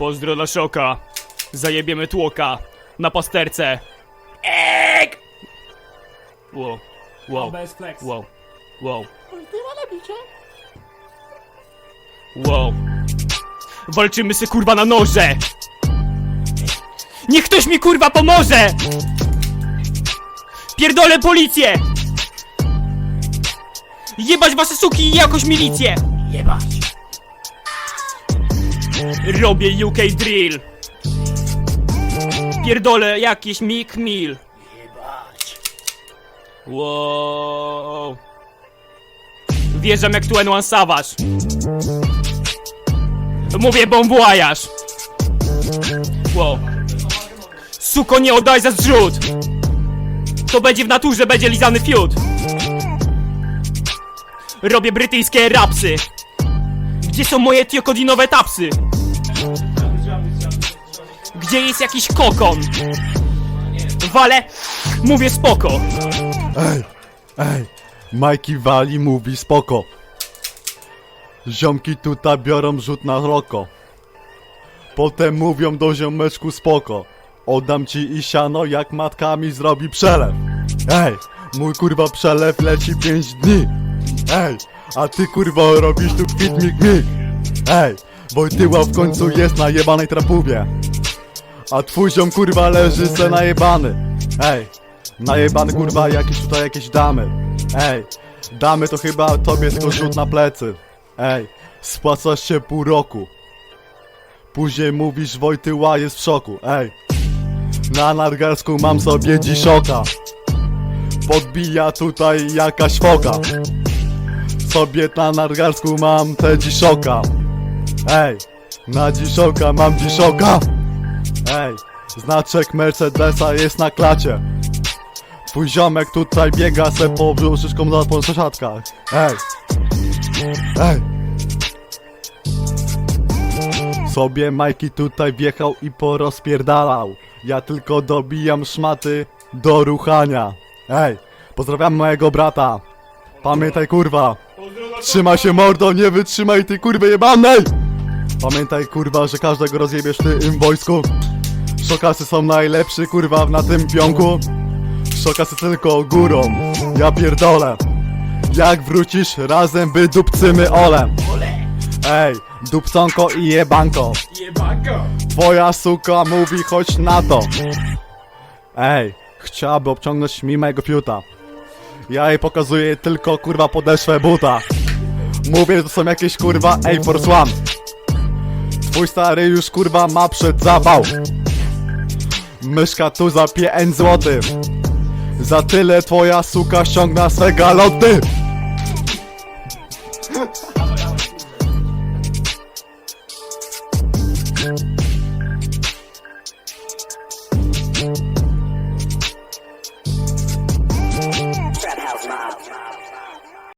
Pozdro dla szoka. Zajebiemy tłoka. Na pasterce. Ek! Wow, wow, flex. wow, wow. Wow. Walczymy se kurwa na noże! Niech ktoś mi kurwa pomoże! Pierdolę policję! Jebać wasze suki i jakoś milicję! Jebać. Robię UK drill! Pierdolę jakiś Mick Mill! Wow. Wjeżdżam jak tu N1 Savage. Mówię voyage. Wow. Suko nie oddaj za zrzut. To będzie w naturze, będzie lizany fiut. Robię brytyjskie rapsy. Gdzie są moje tiokodinowe tapsy? Gdzie jest jakiś kokon? Wale, mówię spoko. Ej, ej, Majki wali mówi spoko. Ziomki tutaj biorą rzut na roko. Potem mówią do ziomeczku spoko. Oddam ci i siano jak matka mi zrobi przelew. Ej, mój kurwa przelew leci 5 dni. Ej, a ty kurwa robisz tu kwit mig mig. Ej, Wojtyła w końcu jest na jebanej trapówie. A twój ziom kurwa leży se najebany. Ej, najebany kurwa jakieś tutaj jakieś damy. Ej, damy to chyba tobie tylko rzut na plecy. Ej, spłacasz się pół roku. Później mówisz Wojtyła jest w szoku. Ej, na nadgarsku mam sobie dziszoka. Podbija tutaj jakaś foka. Sobie na nadgarsku mam te dziszoka. Ej, na dziszoka mam dziszoka. Ej, znaczek Mercedesa jest na klacie. Twój ziomek tutaj biega se po brzuszyczką na po przesiadkach. Ej, ej. Sobie Majki tutaj wjechał i porozpierdalał. Ja tylko dobijam szmaty do ruchania. Ej, pozdrawiam mojego brata. Pamiętaj kurwa. Trzymaj się mordo, nie wytrzymaj ty kurwy jebanej! Pamiętaj kurwa, że każdego rozjebiesz w tym wojsku. Szokasy są najlepszy kurwa na tym pionku. Szokasy tylko górą, ja pierdolę. Jak wrócisz, razem wydupcymy olem. Ej, dupconko i jebanko. Twoja suka mówi chodź na to. Ej, chciałaby obciągnąć mi mojego fiuta. Ja jej pokazuję tylko kurwa podeszwę buta. Mówię, że to są jakieś kurwa Air Force One. Twój stary już kurwa ma przed zawał. Myszka tu za 5 złotych. Za tyle twoja suka ściągna swe galoty.